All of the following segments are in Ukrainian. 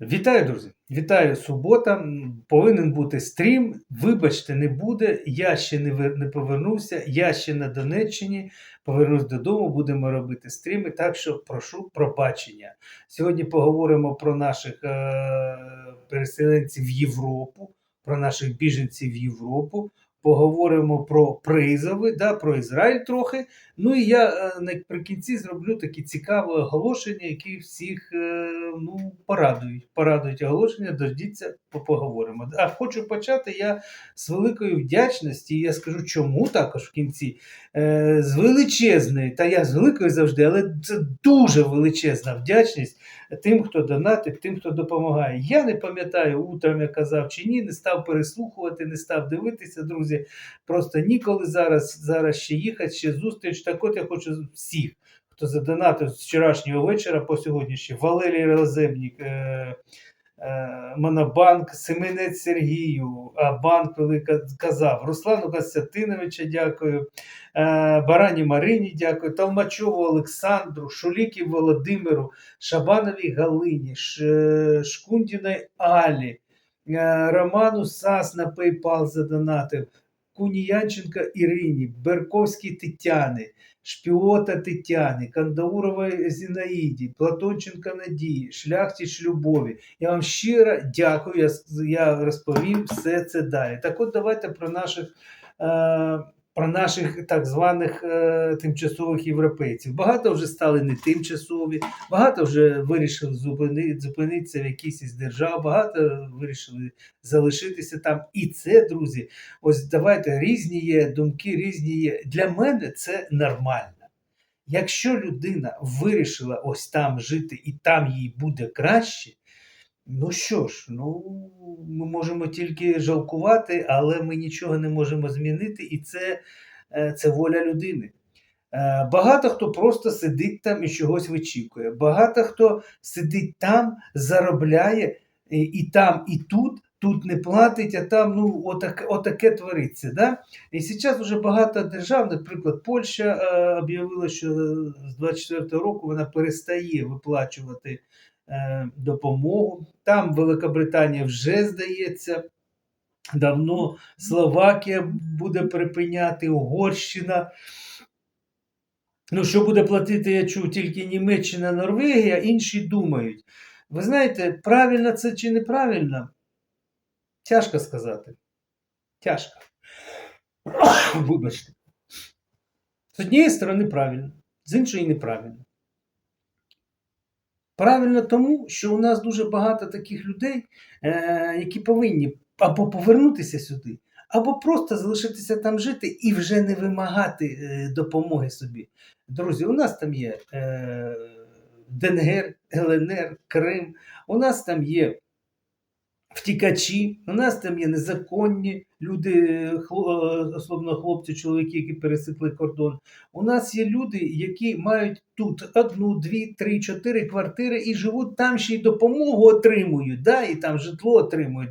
Вітаю, друзі! Вітаю субота. Повинен бути стрім. Вибачте, не буде. Я ще не, не повернувся. Я ще на Донеччині. Повернусь додому, будемо робити стріми. Так що прошу пробачення. Сьогодні поговоримо про наших е- переселенців в Європу, про наших біженців в Європу. Поговоримо про призови, да, про Ізраїль трохи. Ну і я е, наприкінці зроблю такі цікаві оголошення, які всіх е, ну, порадують. Порадують оголошення, дождіться, поговоримо. А хочу почати я з великої вдячності. Я скажу, чому також в кінці. Е, з величезної, та я з великої завжди, але це дуже величезна вдячність тим, хто донатить, тим, хто допомагає. Я не пам'ятаю, утром я казав чи ні, не став переслухувати, не став дивитися, друзі. Просто ніколи зараз, зараз ще їхати, ще зустріч. Так от я хочу всіх, хто задонатив з вчорашнього вечора по сьогоднішній. Валерій Роземнік, е, Монобанк, Семенець Сергію, а банк велика казав, Руслану Костянтиновича дякую, е, Барані Марині дякую, Толмачову Олександру, Шуліків Володимиру, Шабановій Галині, Шкундіної Алі, е, Роману Сас на PayPal задонатив, Куніянченка Ірині, Берковській Тетяни, Шпіота Тетяни, Кандаурової Зінаїді, Платонченка Надії, Шляхтіч Любові. Я вам щиро дякую. Я, я розповім все це далі. Так от давайте про наших. Е, про наших так званих е, тимчасових європейців. Багато вже стали не тимчасові, багато вже вирішили зупини, зупинитися в якійсь із держав, багато вирішили залишитися там. І це, друзі, ось давайте різні є думки, різні є. Для мене це нормально. Якщо людина вирішила ось там жити і там їй буде краще, ну що ж, ну ми можемо тільки жалкувати, але ми нічого не можемо змінити, і це, е, це воля людини. Е, Багато хто просто сидить там і чогось вичікує. Багато хто сидить там, заробляє і, і там, і тут. Тут не платить, а там ну отак, отаке твориться. Да? І зараз вже багато держав, наприклад, Польща е, об'явила, що з 24 року вона перестає виплачувати е, допомогу. Там Великобританія вже здається. Давно Словакія буде припиняти, Угорщина. Ну, що буде платити, я чув, тільки Німеччина, Норвегія, інші думають. Ви знаєте, правильно це чи неправильно? Тяжко сказати. Тяжко. Вибачте. З однієї сторони правильно, з іншої неправильно. Правильно тому, що у нас дуже багато таких людей, е, які повинні або повернутися сюди, або просто залишитися там жити і вже не вимагати е, допомоги собі. Друзі, у нас там є е, ДНР, ЛНР, Крим, у нас там є втікачі, у нас там є незаконні люди, хло- особливо хлопці, чоловіки, які пересекли кордон. У нас є люди, які мають тут одну, дві, три, чотири квартири і живуть там ще й допомогу отримують, да, і там житло отримують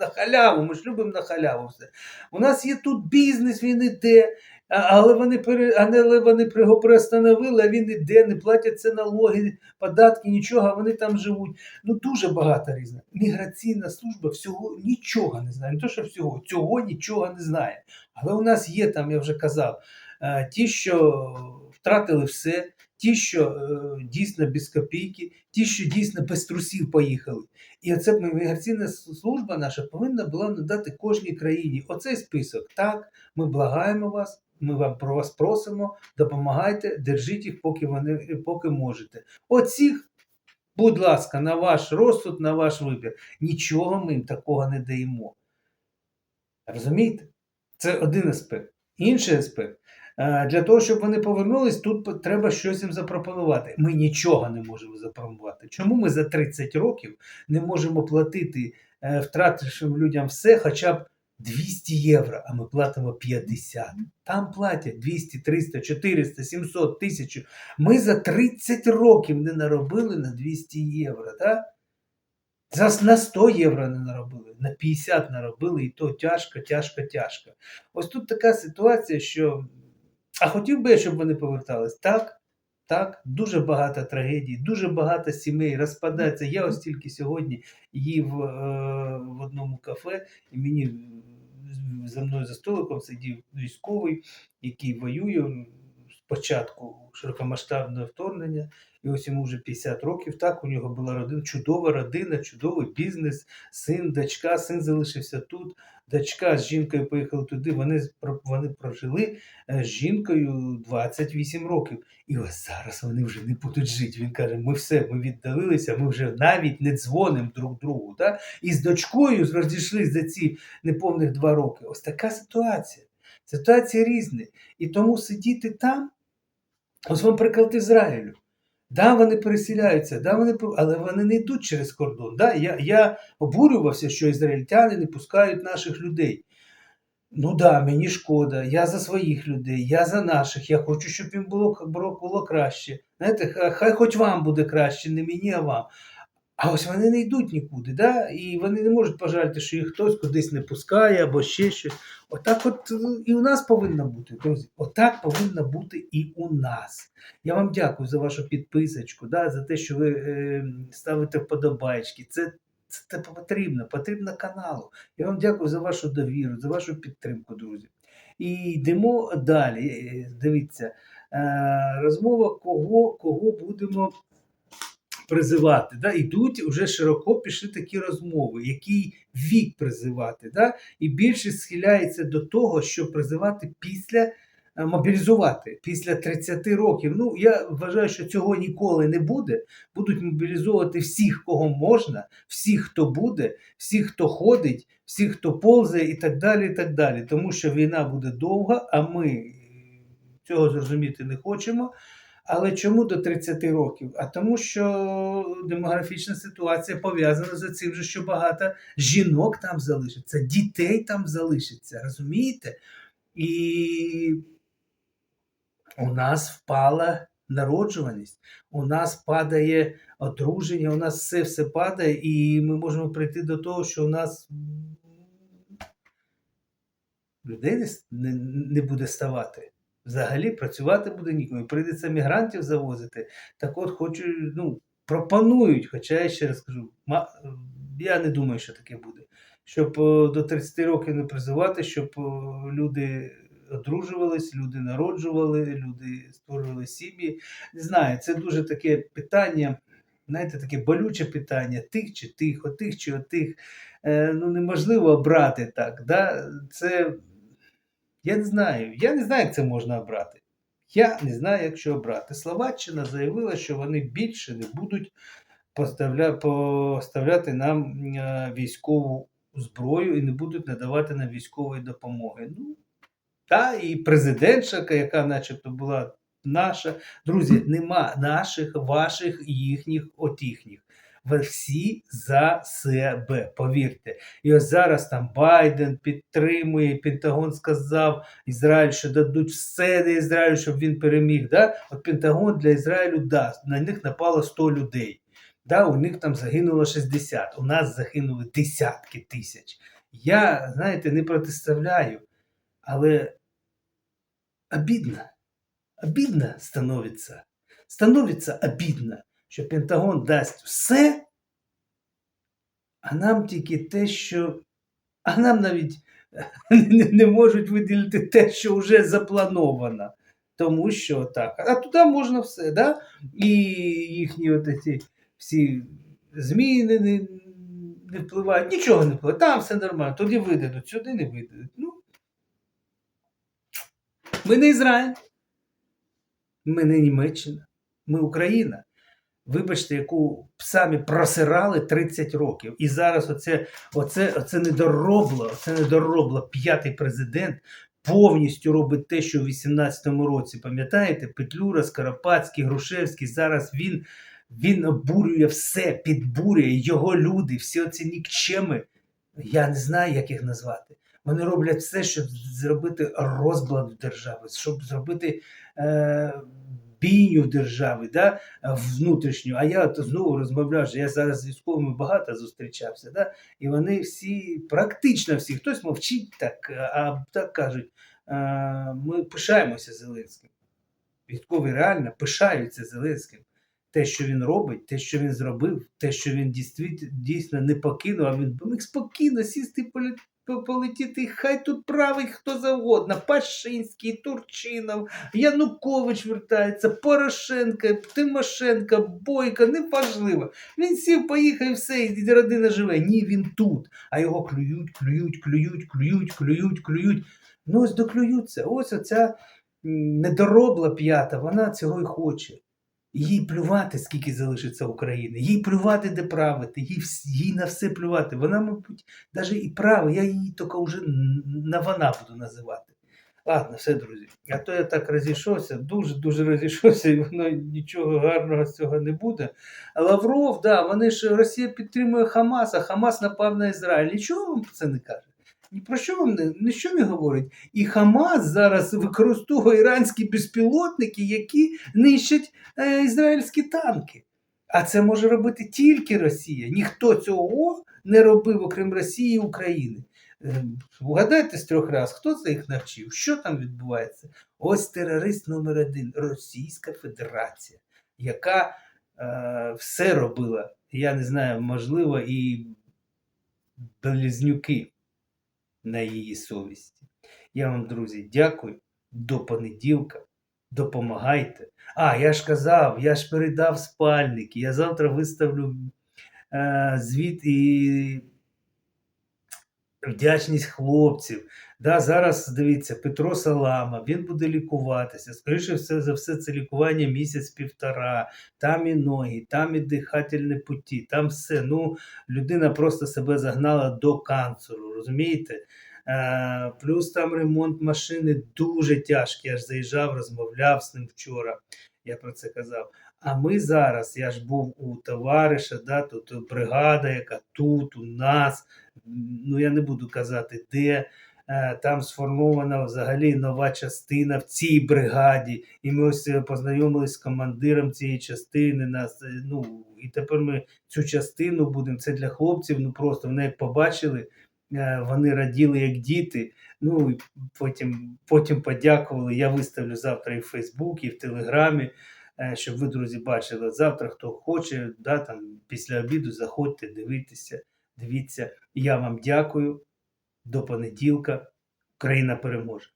на халяву. Ми ж любимо на халяву все. У нас є тут бізнес, він іде. Але вони пере, але вони його приостановили, а він іде, не платять це налоги, податки, нічого, вони там живуть. Ну дуже багато різних. Міграційна служба всього нічого не знає. Не то, що всього, цього нічого не знає. Але у нас є там, я вже казав, е, ті, що втратили все, ті, що е, дійсно без копійки, ті, що дійсно без трусів поїхали. І оце міграційна служба наша повинна була надати кожній країні оцей список. Так, ми благаємо вас. Ми вам про вас просимо, допомагайте, держіть їх, поки вони поки можете. Оцих Будь ласка, на ваш розсуд, на ваш вибір. Нічого ми їм такого не даємо. Розумієте? Це один аспект. Інший аспект. е, Для того, щоб вони повернулись, тут треба щось їм запропонувати. Ми нічого не можемо запропонувати. Чому ми за 30 років не можемо платити е, втратившим людям все, хоча б 200 євро, а ми платимо 50. Там платять 200, 300, 400, 700, 1000. Ми за 30 років не наробили на 200 євро. Да? За на 100 євро не наробили, на 50 наробили, і то тяжко, тяжко, тяжко. Ось тут така ситуація, що. А хотів би щоб вони повертались? Так, Так, дуже багато трагедій, дуже багато сімей розпадається. Я ось тільки сьогодні їв е, в одному кафе, і мені е, за мною за столиком сидів військовий, який воює з початку широкомасштабного вторгнення. І ось йому вже 50 років. Так, у нього була родина, чудова родина, чудовий бізнес, син, дочка, син залишився тут. Дочка з жінкою поїхали туди. Вони вони прожили е, з жінкою 28 років. І ось зараз вони вже не будуть жити. Він каже: ми все, ми віддалилися, ми вже навіть не дзвонимо друг другу. Да? І з дочкою розійшлися за ці неповних два роки. Ось така ситуація. Ситуація різна. І тому сидіти там, ось вам приклад Ізраїлю. Да, вони переселяються, да, вони, але вони не йдуть через кордон. Да? Я, я обурювався, що ізраїльтяни не пускають наших людей. Ну да, мені шкода, я за своїх людей, я за наших, я хочу, щоб їм було, було, краще. Знаєте, хай хоч вам буде краще, не мені, а вам. А ось вони не йдуть нікуди, да? і вони не можуть пожаліти, що їх хтось кудись не пускає або ще щось. Отак от е, і у нас повинно бути, друзі. Отак повинно бути і у нас. Я вам дякую за вашу підписочку, да, за те, що ви е, ставите вподобайки. Це, це, потрібно, потрібно каналу. Я вам дякую за вашу довіру, за вашу підтримку, друзі. І йдемо далі. Е, Дивіться, е, розмова, кого, кого будемо призивати. Да? Ідуть вже широко пішли такі розмови, який вік призивати. Да? І більшість схиляється до того, що призивати після е, мобілізувати після 30 років. Ну, я вважаю, що цього ніколи не буде. Будуть мобілізовувати всіх, кого можна, всіх, хто буде, всіх, хто ходить, всіх, хто повзає, і так далі. і так далі. Тому що війна буде довга, а ми цього зрозуміти не хочемо. Але чому до 30 років? А тому, що демографічна ситуація пов'язана з цим, що багато жінок там залишиться, дітей там залишиться, розумієте? І у нас впала народжуваність, у нас падає одруження, у нас все все падає, і ми можемо прийти до того, що у нас людей не, не буде ставати. Взагалі працювати буде нікому. Прийдеться мігрантів завозити. Так от хочу, ну, пропонують, хоча я ще раз кажу, я не думаю, що таке буде. Щоб е, до 30 років не призивати, щоб е, люди одружувались, люди народжували, люди створювали сім'ї. Не знаю, це дуже таке питання, знаєте, таке болюче питання: тих чи тих, отих чи отих. Е, ну, неможливо обрати так. Да? Це я не знаю. Я не знаю, як це можна обрати. Я не знаю, як що обрати. Словаччина заявила, що вони більше не будуть поставля... поставляти нам е, військову зброю і не будуть надавати нам військової допомоги. Ну, та і президентша, яка начебто була наша. Друзі, нема наших, ваших, їхніх, от їхніх. Ви всі за себе, повірте. І ось зараз там Байден підтримує, Пентагон сказав Ізраїль, що дадуть все для Ізраїлю, щоб він переміг. Да? От Пентагон для Ізраїлю дасть. На них напало 100 людей. Да? У них там загинуло 60, у нас загинули десятки тисяч. Я, знаєте, не протиставляю, але обидно, обидно становиться. Становиться обидно, що Пентагон дасть все, а нам тільки те, що. А нам навіть не, можуть виділити те, що вже заплановано. Тому що так. А туди можна все, да? І їхні от ці всі зміни не, не впливають, нічого не впливає. Там все нормально. Тоді видадуть, сюди не видадуть. Ну, ми не Ізраїль. Ми не Німеччина. Ми Україна. Вибачте, яку самі просирали 30 років. І зараз оце, оце, оце недоробло, оце недоробло п'ятий президент повністю робить те, що в 18-му році. Пам'ятаєте, Петлюра, Скоропадський, Грушевський. Зараз він, він обурює все, підбурює його люди, всі оці нікчеми. Я не знаю, як їх назвати. Вони роблять все, щоб зробити розблад в державі, щоб зробити е, бійню в державі, да, внутрішню. А я от знову розмовляв, що я зараз з військовими багато зустрічався, да, і вони всі, практично всі, хтось мовчить так, а так кажуть, ми пишаємося Зеленським. Військові реально пишаються Зеленським. Те, що він робить, те, що він зробив, те, що він дійсно, не покинув, а він міг спокійно сісти полетіти. Хай тут правий хто завгодно. Пашинський, Турчинов, Янукович вертається, Порошенко, Тимошенко, Бойко, неважливо. Він сів, поїхав і все, і родина живе. Ні, він тут. А його клюють, клюють, клюють, клюють, клюють, клюють. Ну ось доклюються. Ось оця недоробла п'ята, вона цього і хоче. Їй плювати, скільки залишиться України, їй плювати, де правити, їй, їй на все плювати. Вона, мабуть, навіть і права, я її тільки вже на вона буду називати. Ладно, все, друзі. А то я так розійшовся, дуже-дуже розійшовся, і воно нічого гарного з цього не буде. Лавров, да, вони ж Росія підтримує Хамас, а Хамас напав на Ізраїль. Нічого вам це не каже. Ні про що вам не, не що не говорить? І Хамас зараз використовує іранські безпілотники, які нищать е, ізраїльські танки. А це може робити тільки Росія. Ніхто цього не робив, окрім Росії і України. Е, Вгадайте з трьох разів, хто це їх навчив? Що там відбувається? Ось терорист номер один Російська Федерація, яка е, все робила. Я не знаю, можливо, і близнюки на її совісті. Я вам, друзі, дякую. До понеділка. Допомагайте. А, я ж казав, я ж передав спальники. Я завтра виставлю е, звіт і вдячність хлопців. Да, зараз дивіться, Петро Салама, він буде лікуватися. Скоріше все за все, це лікування місяць-півтора. Там і ноги, там і дихательні путі, там все. Ну, людина просто себе загнала до канцеру, розумієте? Е, плюс там ремонт машини дуже тяжкий. Я ж заїжджав, розмовляв з ним вчора. Я про це казав. А ми зараз, я ж був у товариша, да, тут бригада, яка тут, у нас, ну я не буду казати, де. Е, Там сформована взагалі нова частина в цій бригаді. І ми ось е, познайомились з командиром цієї частини. Нас, е, ну, і тепер ми цю частину будемо. Це для хлопців. Ну просто вони як побачили, вони раділи як діти. Ну і потім, потім подякували. Я виставлю завтра і в Фейсбуці, і в Телеграмі, щоб ви, друзі, бачили. Завтра, хто хоче, да, там, після обіду заходьте, дивитися, дивіться. Я вам дякую. До понеділка. Україна переможе.